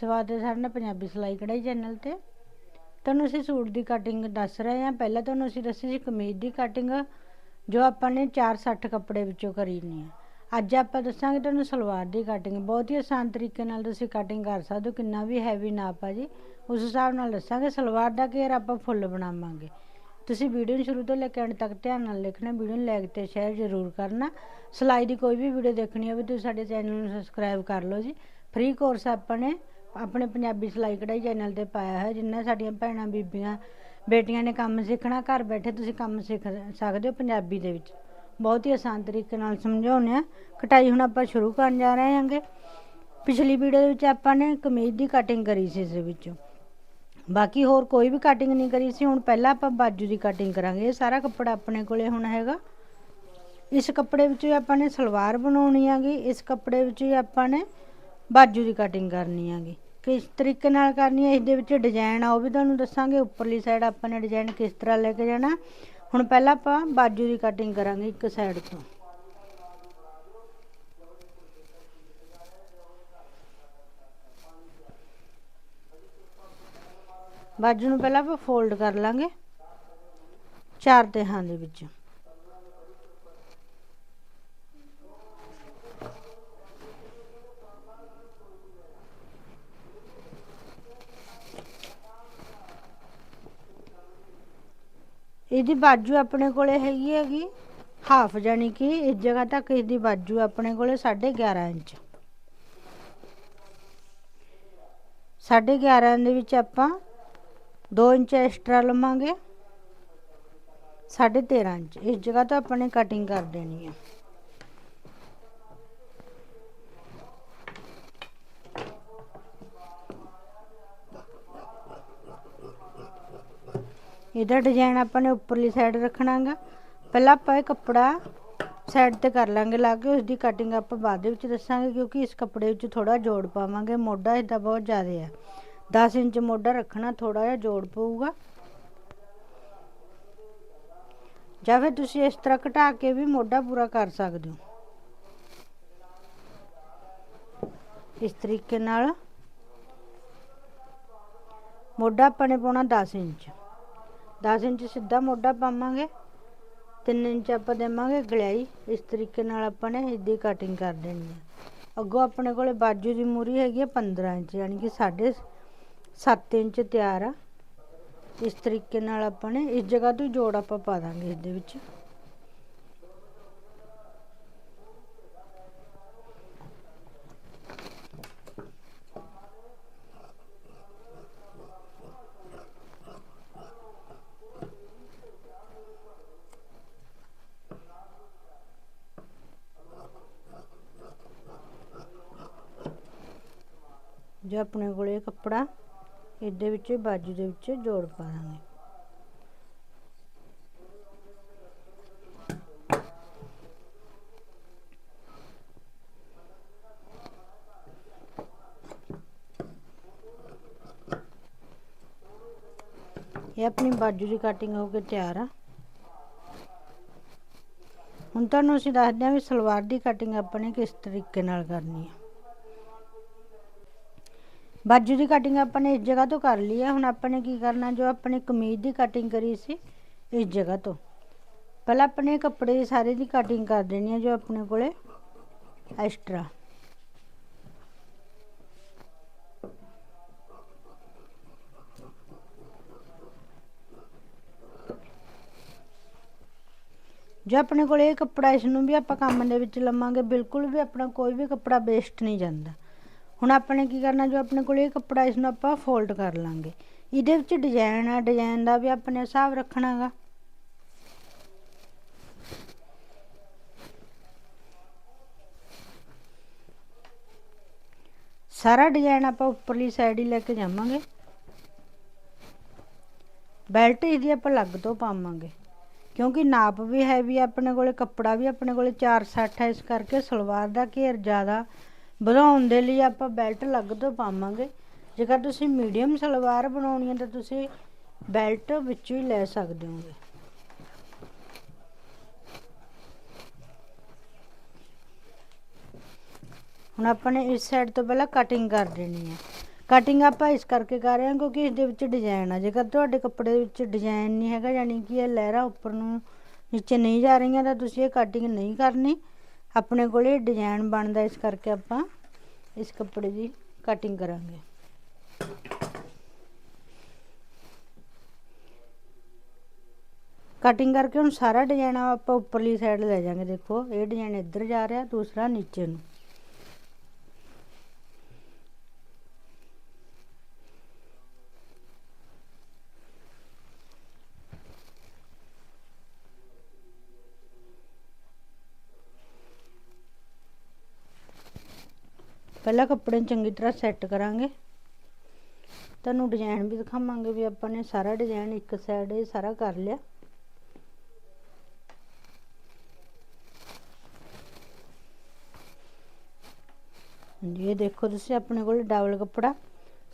ਸਵਾਗਤ ਹੈ ਸਾਡੇ ਨਾਲ ਪੰਜਾਬੀ ਸਿਲਾਈ ਕਢਾਈ ਚੈਨਲ ਤੇ। ਤੁਹਾਨੂੰ ਅਸੀਂ ਸੂਟ ਦੀ ਕਟਿੰਗ ਦੱਸ ਰਹੇ ਹਾਂ। ਪਹਿਲਾਂ ਤੁਹਾਨੂੰ ਅਸੀਂ ਦੱਸੀ ਸੀ ਕਮੀਜ਼ ਦੀ ਕਟਿੰਗ ਜੋ ਆਪਾਂ ਨੇ 460 ਕੱਪੜੇ ਵਿੱਚੋਂ ਕਰੀਨੀ ਹੈ ਅੱਜ ਆਪਾਂ ਦੱਸਾਂਗੇ ਤੁਹਾਨੂੰ ਸਲਵਾਰ ਦੀ ਕਟਿੰਗ ਬਹੁਤ ਹੀ ਆਸਾਨ ਤਰੀਕੇ ਨਾਲ ਤੁਸੀਂ ਕਟਿੰਗ ਕਰ ਸਕਦੇ ਹੋ। ਕਿੰਨਾ ਵੀ ਹੈਵੀ ਨਾਪ ਆ ਜੀ ਉਸ ਹਿਸਾਬ ਨਾਲ ਦੱਸਾਂਗੇ ਸਲਵਾਰ ਦਾ ਘੇਰ ਆਪਾਂ ਫੁੱਲ ਬਣਾਵਾਂਗੇ। ਤੁਸੀਂ ਵੀਡੀਓ ਨੂੰ ਸ਼ੁਰੂ ਤੋਂ ਲੈ ਕੇ ਅੰਤ ਤੱਕ ਧਿਆਨ ਨਾਲ ਦੇਖਣਾ। ਵੀਡੀਓ ਨੂੰ ਲਾਈਕ ਤੇ ਸ਼ੇਅਰ ਜ਼ਰੂਰ ਕਰਨਾ। ਸਿਲਾਈ ਦੀ ਕੋਈ ਵੀ ਵੀਡੀਓ ਦੇਖਣੀ ਹੋਵੇ, ਤੁਸੀਂ ਸਾਡੇ ਚੈਨਲ ਨੂੰ ਸਬਸਕ੍ਰਾਈਬ ਕਰ ਲਓ ਜੀ। ਫ੍ਰੀ ਕੋਰਸ ਆਪਾਂ ਨੇ ਆਪਣੇ ਪੰਜਾਬੀ ਸਿਲਾਈ ਕਢਾਈ ਚੈਨਲ ਤੇ ਪਾਇਆ ਹੈ ਜਿੰਨਾ ਸਾਡੀਆਂ ਭੈਣਾਂ, ਬੀਬੀਆਂ, ਬੇਟੀਆਂ ਨੇ ਕੰਮ ਸਿੱਖਣਾ, ਘਰ ਬੈਠੇ ਤੁਸੀਂ ਕੰਮ ਸਿੱਖ ਸਕਦੇ ਹੋ ਪੰਜਾਬੀ ਦੇ ਵਿੱਚ। ਬਹੁਤ ਹੀ ਆਸਾਨ ਤਰੀਕੇ ਨਾਲ ਸਮਝਾਉਂਦੇ ਹਾਂ। ਕਟਾਈ ਹੁਣ ਆਪਾਂ ਸ਼ੁਰੂ ਕਰਨ ਜਾ ਰਹੇ ਹਾਂਗੇ। ਪਿਛਲੀ ਵੀਡੀਓ ਦੇ ਵਿੱਚ ਆਪਾਂ ਨੇ ਕਮੀਜ਼ ਦੀ ਕਟਿੰਗ ਕਰੀ ਸੀ ਇਸ ਵਿੱਚੋਂ। ਬਾਕੀ ਹੋਰ ਕੋਈ ਵੀ ਕਟਿੰਗ ਨਹੀਂ ਕਰੀ ਸੀ, ਹੁਣ ਪਹਿਲਾਂ ਆਪਾਂ ਬਾਜੂ ਦੀ ਕਟਿੰਗ ਕਰਾਂਗੇ। ਇਹ ਸਾਰਾ ਕੱਪੜਾ ਆਪਣੇ ਕੋਲੇ ਹੁਣ ਹੈਗਾ। ਇਸ ਕੱਪੜੇ ਵਿੱਚੋਂ ਹੀ ਆਪਾਂ ਨੇ ਸਲਵਾਰ ਬਣਾਉਣੀ ਹੈਗੀ। ਇਸ ਕੱਪੜੇ ਵਿੱਚੋਂ ਹੀ ਆਪਾਂ ਨੇ ਬਾਜੂ ਦੀ ਕਟਿੰਗ ਕਰਨੀ ਹੈਗੀ। ਕਿਸ ਤਰੀਕੇ ਨਾਲ ਕਰਨੀ ਹੈ ਇਸ ਦੇ ਵਿੱਚ ਡਿਜ਼ਾਈਨ ਆ, ਉਹ ਵੀ ਤੁਹਾਨੂੰ ਦੱਸਾਂਗੇ, ਉੱਪਰਲੀ ਸਾਈਡ ਆਪਾਂ ਨੇ ਡਿਜ਼ਾਈਨ ਕਿਸ ਤਰ੍ਹਾਂ ਲੈ ਕੇ ਜਾਣਾ। ਹੁਣ ਪਹਿਲਾਂ ਆਪਾਂ ਬਾਜੂ ਦੀ ਕਟਿੰਗ ਕਰਾਂਗੇ ਇੱਕ ਸਾਈਡ ਤੋਂ। ਬਾਜੂ ਨੂੰ ਪਹਿਲਾਂ ਆਪਾਂ ਫੋਲਡ ਕਰ ਲਾਂਗੇ, ਚਾਰ ਤੇਹਾਂ ਦੇ ਵਿੱਚ। ਇਹਦੀ ਬਾਜੂ ਆਪਣੇ ਕੋਲੇ ਹੈਗੀ ਹੈਗੀ, ਹਾਫ ਜਾਨੀ ਕਿ ਇਸ ਜਗ੍ਹਾ ਤੱਕ ਇਹਦੀ ਬਾਜੂ ਆਪਣੇ ਕੋਲੇ 11.5 ਇੰਚ। 11.5 ਦੇ ਵਿੱਚ ਆਪਾਂ 2 ਇੰਚ ਐਕਸਟਰਾ ਲਵਾਂਗੇ 13.5 ਇੰਚ। ਇਸ ਜਗ੍ਹਾ ਤੋਂ ਆਪਾਂ ਨੇ ਕਟਿੰਗ ਕਰ ਦੇਣੀ ਹੈ ਇਹਦਾ ਡਿਜ਼ਾਈਨ ਆਪਾਂ ਨੇ ਉੱਪਰਲੀ ਸਾਈਡ ਰੱਖਣਾਗਾ। ਪਹਿਲਾਂ ਆਪਾਂ ਇਹ ਕੱਪੜਾ ਸਾਈਡ ਤੇ ਕਰ ਲਾਂਗੇ, ਲਾ ਕੇ ਉਸ ਦੀ ਕਟਿੰਗ ਆਪਾਂ ਬਾਅਦ ਦੇ ਵਿੱਚ ਦੱਸਾਂਗੇ, ਕਿਉਂਕਿ ਇਸ ਕੱਪੜੇ ਵਿੱਚ ਥੋੜਾ ਜੋੜ ਪਾਵਾਂਗੇ। ਮੋਢਾ ਇਹਦਾ ਬਹੁਤ ਜ਼ਿਆਦਾ ਹੈ 10 ਇੰਚ ਮੋਢਾ ਰੱਖਣਾ ਥੋੜਾ ਜਿਹਾ ਜੋੜ ਪਊਗਾ। ਜਾਂ ਫਿਰ ਤੁਸੀਂ ਇਸ ਤਰ੍ਹਾਂ ਘਟਾ ਕੇ ਵੀ ਮੋਢਾ ਪੂਰਾ ਕਰ ਸਕਦੇ ਹੋ। ਇਸ ਤਰੀਕੇ ਨਾਲ ਮੋਢਾ ਆਪਾਂ ਨੇ ਪਾਉਣਾ 10 ਇੰਚ। 10 ਇੰਚ ਸਿੱਧਾ ਮੋਢਾ ਪਾਵਾਂਗੇ 3 ਇੰਚ ਆਪਾਂ ਦੇਵਾਂਗੇ ਗਲਾਈ। ਇਸ ਤਰੀਕੇ ਨਾਲ ਆਪਾਂ ਨੇ ਇਹਦੀ ਕਟਿੰਗ ਕਰ ਦੇਣੀ ਹੈ ਅੱਗੋਂ ਆਪਣੇ ਕੋਲੇ ਬਾਜੂ ਦੀ ਮੂਰੀ ਹੈਗੀ ਹੈ 15 ਇੰਚ, ਯਾਨੀ ਕਿ 7.5 ਇੰਚ ਤਿਆਰ ਆ। ਇਸ ਤਰੀਕੇ ਨਾਲ ਆਪਾਂ ਨੇ, ਇਸ ਜਗ੍ਹਾ ਤੋਂ ਜੋੜ ਆਪਾਂ ਪਾ ਦਾਂਗੇ ਇਸ ਦੇ ਵਿੱਚ। ਜੋ ਆਪਣੇ ਕੋਲੇ ਕੱਪੜਾ, ਇਹਦੇ ਵਿੱਚ, ਬਾਜੂ ਦੇ ਵਿੱਚ ਜੋੜ ਪਾ ਦਾਂਗੇ। ਇਹ ਆਪਣੀ ਬਾਜੂ ਦੀ ਕਟਿੰਗ ਹੋ ਕੇ ਤਿਆਰ ਆ। ਹੁਣ ਤੁਹਾਨੂੰ ਅਸੀਂ ਦੱਸਦੇ ਹਾਂ ਵੀ ਸਲਵਾਰ ਦੀ ਕਟਿੰਗ ਆਪਾਂ ਨੇ ਕਿਸ ਤਰੀਕੇ ਨਾਲ ਕਰਨੀ ਹੈ ਬਾਜੂ ਦੀ ਕਟਿੰਗ ਆਪਾਂ ਨੇ ਇਸ ਜਗ੍ਹਾ ਤੋਂ ਕਰ ਲਈ ਹੈ ਹੁਣ ਆਪਾਂ ਨੇ ਕੀ ਕਰਨਾ? ਜੋ ਆਪਣੇ ਕਮੀਜ਼ ਦੀ ਕਟਿੰਗ ਕਰੀ ਸੀ, ਇਸ ਜਗ੍ਹਾ ਤੋਂ। ਪਹਿਲਾਂ ਆਪਣੇ ਕੱਪੜੇ ਸਾਰੇ ਦੀ ਕਟਿੰਗ ਕਰ ਦੇਣੀ ਹੈ ਜੋ ਆਪਣੇ ਕੋਲੇ ਐਕਸਟਰਾ ਜੋ ਆਪਣੇ ਕੋਲ ਇਹ ਕੱਪੜਾ, ਇਸ ਨੂੰ ਵੀ ਆਪਾਂ ਕੰਮ ਦੇ ਵਿੱਚ ਲਵਾਂਗੇ, ਬਿਲਕੁਲ ਵੀ ਆਪਣਾ ਕੋਈ ਵੀ ਕੱਪੜਾ ਵੇਸਟ ਨਹੀਂ ਜਾਂਦਾ। ਹੁਣ ਆਪਣੇ ਕੀ ਕਰਨਾ, ਜੋ ਆਪਣੇ ਕੋਲ ਇਹ ਕੱਪੜਾ ਇਸ ਨੂੰ ਆਪਾਂ ਫੋਲਡ ਕਰ ਲਾਂਗੇ। ਇਹਦੇ ਵਿੱਚ ਡਿਜ਼ਾਈਨ ਆ ਡਿਜ਼ਾਈਨ ਦਾ ਵੀ ਆਪਣੇ ਹਿਸਾਬ ਰੱਖਣਾਗਾ ਸਾਰਾ ਡਿਜ਼ਾਈਨ ਆਪਾਂ ਉੱਪਰਲੀ ਸਾਈਡ ਹੀ ਲੈ ਕੇ ਜਾਵਾਂਗੇ। ਬੈਲਟ ਇਹਦੀ ਆਪਾਂ ਲੱਗ ਤੋਂ ਪਾਵਾਂਗੇ। ਕਿਉਂਕਿ ਨਾਪ ਵੀ ਹੈ ਵੀ ਆਪਣੇ ਕੋਲੇ ਕੱਪੜਾ ਵੀ ਆਪਣੇ ਕੋਲੇ 460 ਹੈ ਇਸ ਕਰਕੇ ਸਲਵਾਰ ਦਾ ਘੇਰ ਜ਼ਿਆਦਾ ਵਧਾਉਣ ਦੇ ਲਈ ਆਪਾਂ ਬੈਲਟ ਅਲੱਗ ਤੋਂ ਪਾਵਾਂਗੇ। ਜੇਕਰ ਤੁਸੀਂ ਮੀਡੀਅਮ ਸਲਵਾਰ ਬਣਾਉਣੀ ਹੈ ਤਾਂ ਤੁਸੀਂ ਬੈਲਟ ਵਿੱਚੋਂ ਹੀ ਲੈ ਸਕਦੇ ਹੋਗੇ। ਹੁਣ ਆਪਾਂ ਨੇ ਇਸ ਸਾਈਡ ਤੋਂ ਪਹਿਲਾਂ ਕਟਿੰਗ ਕਰ ਦੇਣੀ ਹੈ। ਕਟਿੰਗ ਆਪਾਂ ਇਸ ਕਰਕੇ ਕਰ ਰਹੇ ਹਾਂ ਕਿਉਂਕਿ ਇਸ ਦੇ ਵਿੱਚ ਡਿਜ਼ਾਈਨ ਆ। ਜੇਕਰ ਤੁਹਾਡੇ ਕੱਪੜੇ ਦੇ ਵਿੱਚ ਡਿਜ਼ਾਈਨ ਨਹੀਂ ਹੈਗਾ, ਯਾਨੀ ਕਿ ਇਹ ਲਹਿਰਾਂ ਉੱਪਰ ਨੂੰ ਨੀਚੇ ਨਹੀਂ ਜਾ ਰਹੀਆਂ, ਤਾਂ ਤੁਸੀਂ ਇਹ ਕਟਿੰਗ ਨਹੀਂ ਕਰਨੀ। ਆਪਣੇ ਕੋਲੇ ਡਿਜ਼ਾਈਨ ਬਣਦਾ ਇਸ ਕਰਕੇ ਆਪਾਂ ਇਸ ਕੱਪੜੇ ਦੀ ਕਟਿੰਗ ਕਰਾਂਗੇ ਕਟਿੰਗ ਕਰਕੇ ਹੁਣ ਸਾਰਾ ਡਿਜ਼ਾਈਨ ਆਪਾਂ ਉੱਪਰਲੀ ਸਾਈਡ ਲੈ ਜਾਾਂਗੇ ਦੇਖੋ ਇਹ ਡਿਜ਼ਾਈਨ ਇੱਧਰ ਜਾ ਰਿਹਾ ਦੂਸਰਾ ਨੀਚੇ ਨੂੰ ਪਹਿਲਾਂ ਕੱਪੜੇ ਨੂੰ ਚੰਗੀ ਤਰ੍ਹਾਂ ਸੈੱਟ ਕਰਾਂਗੇ। ਤੁਹਾਨੂੰ ਡਿਜ਼ਾਈਨ ਵੀ ਦਿਖਾਵਾਂਗੇ ਵੀ ਆਪਾਂ ਨੇ ਸਾਰਾ ਡਿਜ਼ਾਈਨ ਇੱਕ ਸਾਈਡ ਇਹ ਸਾਰਾ ਕਰ ਲਿਆ। ਹਾਂਜੀ, ਇਹ ਦੇਖੋ ਤੁਸੀਂ ਆਪਣੇ ਕੋਲ ਡਬਲ ਕੱਪੜਾ।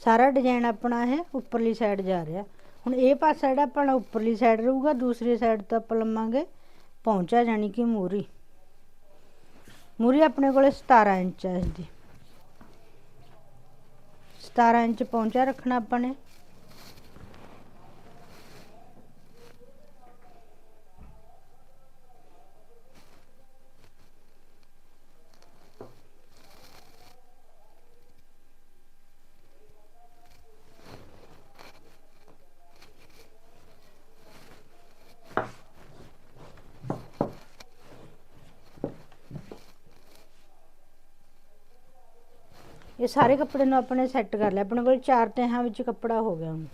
ਸਾਰਾ ਡਿਜ਼ਾਈਨ ਆਪਣਾ ਇਹ ਉੱਪਰਲੀ ਸਾਈਡ ਜਾ ਰਿਹਾ। ਹੁਣ ਇਹ ਪਾਸਾ ਜਿਹੜਾ ਆਪਣਾ ਉੱਪਰਲੀ ਸਾਈਡ ਰਹੂਗਾ, ਦੂਸਰੀ ਸਾਈਡ ਤੋਂ ਆਪਾਂ ਲੰਮਾਂਗੇ ਪਹੁੰਚਾ, ਜਾਣੀ ਕਿ ਮੂਰੀ। ਮੂਰੀ ਆਪਣੇ ਕੋਲੇ 17 ਇੰਚ ਹੈ ਇਸਦੀ 17 ਇੰਚ ਪਹੁੰਚਾ ਰੱਖਣਾ ਆਪਾਂ ਨੇ। ਇਹ ਸਾਰੇ ਕੱਪੜੇ ਨੂੰ ਆਪਣੇ ਸੈੱਟ ਕਰ ਲਿਆ। ਆਪਣੇ ਕੋਲ ਚਾਰ ਤਹਾਂ ਵਿੱਚ ਕੱਪੜਾ ਹੋ ਗਿਆ ਹੁਣ।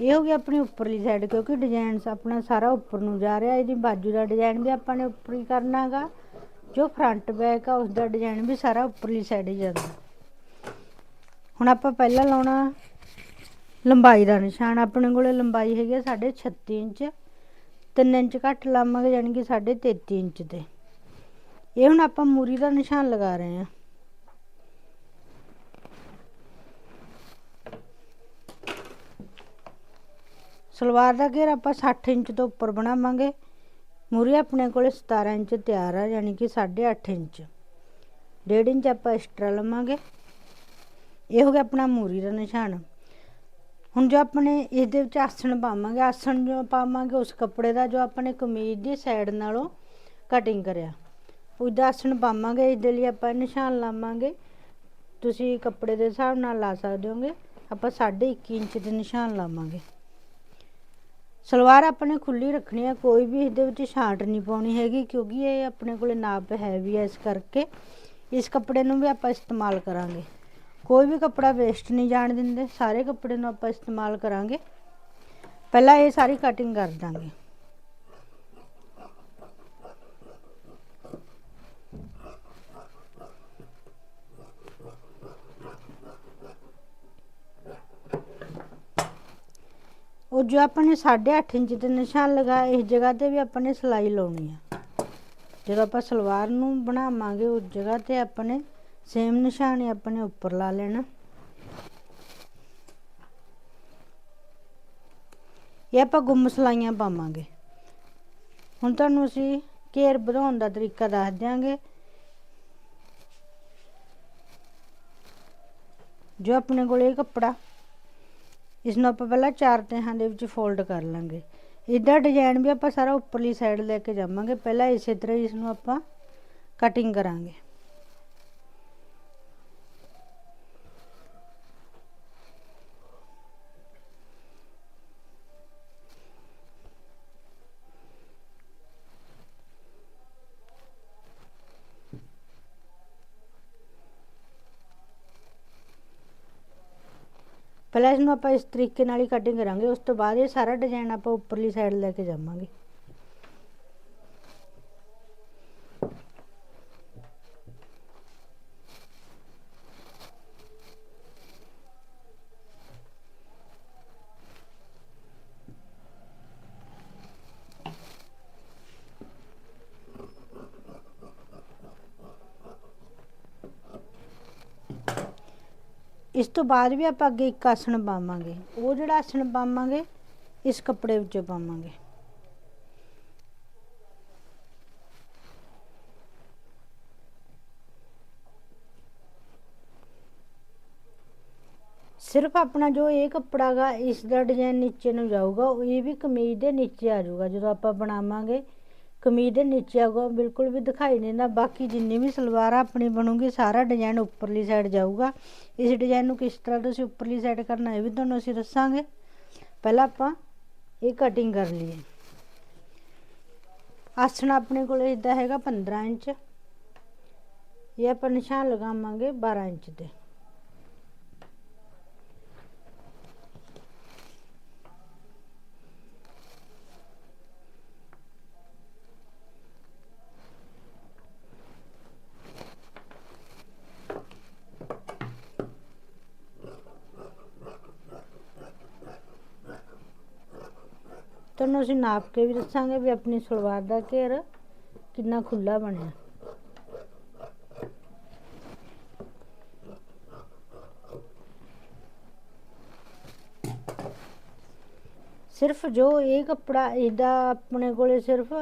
ਇਹ ਹੋ ਗਿਆ ਆਪਣੀ ਉੱਪਰਲੀ ਸਾਈਡ ਕਿਉਂਕਿ ਡਿਜ਼ਾਈਨ ਆਪਣਾ ਸਾਰਾ ਉੱਪਰ ਨੂੰ ਜਾ ਰਿਹਾ। ਇਹਦੀ ਬਾਜੂ ਦਾ ਡਿਜ਼ਾਈਨ ਵੀ ਆਪਾਂ ਨੇ ਉੱਪਰ ਹੀ ਕਰਨਾ ਹੈਗਾ। ਜੋ ਫਰੰਟ ਬੈਕ ਆ ਉਸ ਦਾ ਡਿਜ਼ਾਈਨ ਵੀ ਸਾਰਾ ਉੱਪਰਲੀ ਸਾਈਡ ਹੀ ਜਾਂਦਾ। ਹੁਣ ਆਪਾਂ ਪਹਿਲਾਂ ਲਾਉਣਾ ਲੰਬਾਈ ਦਾ ਨਿਸ਼ਾਨ। ਆਪਣੇ ਕੋਲੇ ਲੰਬਾਈ ਹੈਗੀ ਆ ਸਾਢੇ 36 ਇੰਚ। 3 ਇੰਚ ਘੱਟ ਲਾਵਾਂਗੇ ਯਾਨੀ ਕਿ ਸਾਢੇ 33 ਇੰਚ ਤੇ। ਇਹ ਹੁਣ ਆਪਾਂ ਮੂਰੀ ਦਾ ਨਿਸ਼ਾਨ ਲਗਾ ਰਹੇ ਹਾਂ। ਸਲਵਾਰ ਦਾ ਘੇਰਾ ਆਪਾਂ 60 ਇੰਚ ਤੋਂ ਉੱਪਰ ਬਣਾਵਾਂਗੇ। ਮੂਰੀ ਆਪਣੇ ਕੋਲੇ 17 ਇੰਚ ਤਿਆਰ ਆ ਯਾਨੀ ਕਿ 8.5 ਇੰਚ। 1.5 ਇੰਚ ਆਪਾਂ ਐਕਸਟਰਾ ਲਵਾਂਗੇ। ਇਹ ਹੋ ਗਿਆ ਆਪਣਾ ਮੂਰੀ ਦਾ ਨਿਸ਼ਾਨ। ਹੁਣ ਜੋ ਆਪਣੇ ਇਸ ਵਿੱਚ ਆਸਣ ਪਾਵਾਂਗੇ, ਆਸਣ ਜੋ ਪਾਵਾਂਗੇ, ਉਸ ਕੱਪੜੇ ਦਾ ਜੋ ਆਪਣੇ ਕਮੀਜ਼ ਦੀ ਸਾਈਡ ਨਾਲੋਂ ਕਟਿੰਗ ਕਰਿਆ। ਉਹਦਾ ਆਸਣ ਪਾਵਾਂਗੇ ਇਸ ਲਈ ਆਪਾਂ ਨਿਸ਼ਾਨ ਲਾਵਾਂਗੇ। ਤੁਸੀਂ ਕੱਪੜੇ ਦੇ ਹਿਸਾਬ ਨਾਲ ਲਾ ਸਕਦੇ ਹੋਗੇ। ਆਪਾਂ 1.5 ਇੰਚ ਦੇ ਨਿਸ਼ਾਨ ਲਾਵਾਂਗੇ। ਸਲਵਾਰ ਆਪਣੇ ਖੁੱਲੀ ਰੱਖਣੀ ਹੈ ਕੋਈ ਵੀ ਇਸ ਦੇ ਵਿੱਚ ਛਾਂਟ ਨਹੀਂ ਪਾਉਣੀ ਹੈਗੀ, ਕਿਉਂਕਿ ਇਹ ਆਪਣੇ ਕੋਲੇ ਨਾਪ ਹੈਵੀ ਹੈ ਇਸ ਕਰਕੇ। ਇਸ ਕੱਪੜੇ ਨੂੰ ਵੀ ਆਪਾਂ ਇਸਤੇਮਾਲ ਕਰਾਂਗੇ। ਕੋਈ ਵੀ ਕੱਪੜਾ ਵੇਸਟ ਨਹੀਂ ਜਾਣ ਦਿੰਦੇ, ਸਾਰੇ ਕੱਪੜੇ ਨੂੰ ਆਪਾਂ ਇਸਤੇਮਾਲ ਕਰਾਂਗੇ। ਪਹਿਲਾਂ ਇਹ ਸਾਰੀ ਕਟਿੰਗ ਕਰ ਦਾਂਗੇ। ਉਹ ਜੋ ਆਪਾਂ ਨੇ 8.5 ਇੰਚ ਤੇ ਨਿਸ਼ਾਨ ਲਗਾਇਆ ਇਸ ਜਗ੍ਹਾ ਤੇ ਵੀ ਆਪਾਂ ਨੇ ਸਿਲਾਈ ਲਾਉਣੀ ਆ। ਜਦੋਂ ਆਪਾਂ ਸਲਵਾਰ ਨੂੰ ਬਣਾਵਾਂਗੇ, ਉਸ ਜਗ੍ਹਾ ਤੇ ਆਪਾਂ ਨੇ ਸੇਮ ਨਿਸ਼ਾਨ ਆਪਾਂ ਨੇ ਉੱਪਰ ਲਾ ਲੈਣਾ। ਇਹ ਆਪਾਂ ਗੁੰਮ ਸਲਾਈਆਂ ਪਾਵਾਂਗੇ। ਹੁਣ ਤੁਹਾਨੂੰ ਅਸੀਂ ਘੇਰ ਵਧਾਉਣ ਦਾ ਤਰੀਕਾ ਦੱਸ ਦਿਆਂਗੇ। ਜੋ ਆਪਣੇ ਕੋਲ ਇਹ ਕੱਪੜਾ ਇਸ ਨੂੰ ਆਪਾਂ ਪਹਿਲਾਂ ਚਾਰ ਤਹਾਂ ਦੇ ਵਿੱਚ ਫੋਲਡ ਕਰ ਲਾਂਗੇ। ਇਹਦਾ ਡਿਜ਼ਾਈਨ ਵੀ ਆਪਾਂ ਸਾਰਾ ਉੱਪਰਲੀ ਸਾਈਡ ਲੈ ਕੇ ਜਾਵਾਂਗੇ। ਪਹਿਲਾਂ ਇਸੇ ਤਰ੍ਹਾਂ ਇਸ ਨੂੰ ਆਪਾਂ ਕਟਿੰਗ ਕਰਾਂਗੇ। ਪਹਿਲਾਂ ਇਸ ਨੂੰ ਆਪਾਂ ਇਸ ਤਰੀਕੇ ਨਾਲ ਹੀ ਕਟਿੰਗ ਕਰਾਂਗੇ, ਉਸ ਤੋਂ ਬਾਅਦ ਇਹ ਸਾਰਾ ਡਿਜ਼ਾਇਨ ਆਪਾਂ ਉੱਪਰਲੀ ਸਾਈਡ ਲੈ ਕੇ ਜਾਵਾਂਗੇ। ਇਸ ਤੋਂ ਬਾਅਦ ਵੀ ਆਪਾਂ ਅੱਗੇ ਇੱਕ ਆਸਣ ਪਾਵਾਂਗੇ। ਉਹ ਜਿਹੜਾ ਆਸਣ ਪਾਵਾਂਗੇ, ਇਸ ਕੱਪੜੇ ਵਿੱਚੋਂ ਪਾਵਾਂਗੇ। ਸਿਰਫ ਆਪਣਾ ਜੋ ਇਹ ਕੱਪੜਾ ਗਾ, ਇਸ ਦਾ ਡਿਜ਼ਾਈਨ ਨੀਚੇ ਨੂੰ ਜਾਊਗਾ, ਉਹ ਇਹ ਵੀ ਕਮੀਜ਼ ਦੇ ਨੀਚੇ ਆ ਜਾਊਗਾ। ਜਦੋਂ ਆਪਾਂ ਬਣਾਵਾਂਗੇ ਕਮੀਜ਼ ਦੇ ਨੀਚੇ ਆਊਗਾ ਬਿਲਕੁਲ ਵੀ ਦਿਖਾਈ ਨਹੀਂ ਦਿੰਦਾ। ਬਾਕੀ ਜਿੰਨੀ ਵੀ ਸਲਵਾਰ ਆ ਆਪਣੀ ਬਣੂਗੀ, ਸਾਰਾ ਡਿਜ਼ਾਈਨ ਉੱਪਰਲੀ ਸਾਈਡ ਜਾਊਗਾ। ਇਸ ਡਿਜ਼ਾਈਨ ਨੂੰ ਕਿਸ ਤਰ੍ਹਾਂ ਤੁਸੀਂ ਉੱਪਰਲੀ ਸਾਈਡ ਕਰਨਾ, ਇਹ ਵੀ ਤੁਹਾਨੂੰ ਅਸੀਂ ਦੱਸਾਂਗੇ। ਪਹਿਲਾਂ ਆਪਾਂ ਇਹ ਕਟਿੰਗ ਕਰ ਲਈਏ। ਆਸਣ ਆਪਣੇ ਕੋਲ ਇਸਦਾ ਹੈਗਾ 15 ਇੰਚ। ਇਹ ਆਪਾਂ ਨਿਸ਼ਾਨ ਲਗਾਵਾਂਗੇ 12 ਇੰਚ ਦੇ ਤੁਹਾਨੂੰ ਅਸੀਂ ਨਾਪ ਕੇ ਵੀ ਦੱਸਾਂਗੇ ਵੀ ਆਪਣੀ ਸਲਵਾਰ ਦਾ ਘੇਰ ਕਿੰਨਾ ਖੁੱਲਾ ਬਣਿਆ। ਸਿਰਫ ਜੋ ਇਹ ਕੱਪੜਾ, ਇਹਦਾ ਆਪਣੇ ਕੋਲੇ ਸਿਰਫ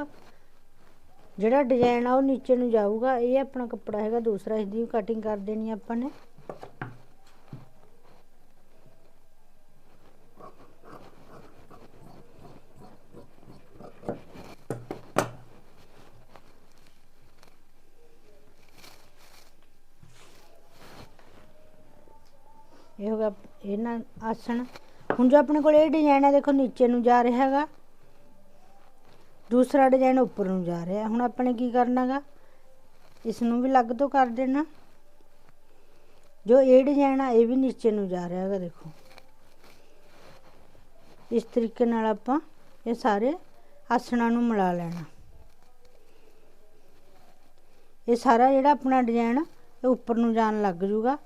ਜਿਹੜਾ ਡਿਜ਼ਾਈਨ ਆ ਉਹ ਨੀਚੇ ਨੂੰ ਜਾਊਗਾ, ਇਹ ਆਪਣਾ ਕੱਪੜਾ ਹੈਗਾ ਦੂਸਰਾ ਇਸ ਇਹਦੀ ਕਟਿੰਗ ਕਰ ਦੇਣੀ ਆਪਾਂ ਨੇ ਇਹ ਹੋ ਗਿਆ ਇਹਨਾਂ ਆਸਣ। ਹੁਣ ਜੋ ਆਪਣੇ ਕੋਲ ਇਹ ਡਿਜ਼ਾਈਨ ਹੈ, ਦੇਖੋ ਨੀਚੇ ਨੂੰ ਜਾ ਰਿਹਾ ਹੈਗਾ। ਦੂਸਰਾ ਡਿਜ਼ਾਈਨ ਉੱਪਰ ਨੂੰ ਜਾ ਰਿਹਾ। ਹੁਣ ਆਪਣੇ ਕੀ ਕਰਨਾਗਾ ਇਸ ਨੂੰ ਵੀ ਅਲੱਗ ਤੋਂ ਕਰ ਦੇਣਾ। ਜੋ ਇਹ ਡਿਜ਼ਾਈਨ ਆ, ਇਹ ਵੀ ਨੀਚੇ ਨੂੰ ਜਾ ਰਿਹਾ ਹੈਗਾ, ਦੇਖੋ। ਇਸ ਤਰੀਕੇ ਨਾਲ ਆਪਾਂ ਇਹ ਸਾਰੇ ਆਸਣਾਂ ਨੂੰ ਮਿਲਾ ਲੈਣਾ। ਇਹ ਸਾਰਾ ਜਿਹੜਾ ਆਪਣਾ ਡਿਜ਼ਾਈਨ ਇਹ ਉੱਪਰ ਨੂੰ ਜਾਣ ਲੱਗ ਜੂਗਾ।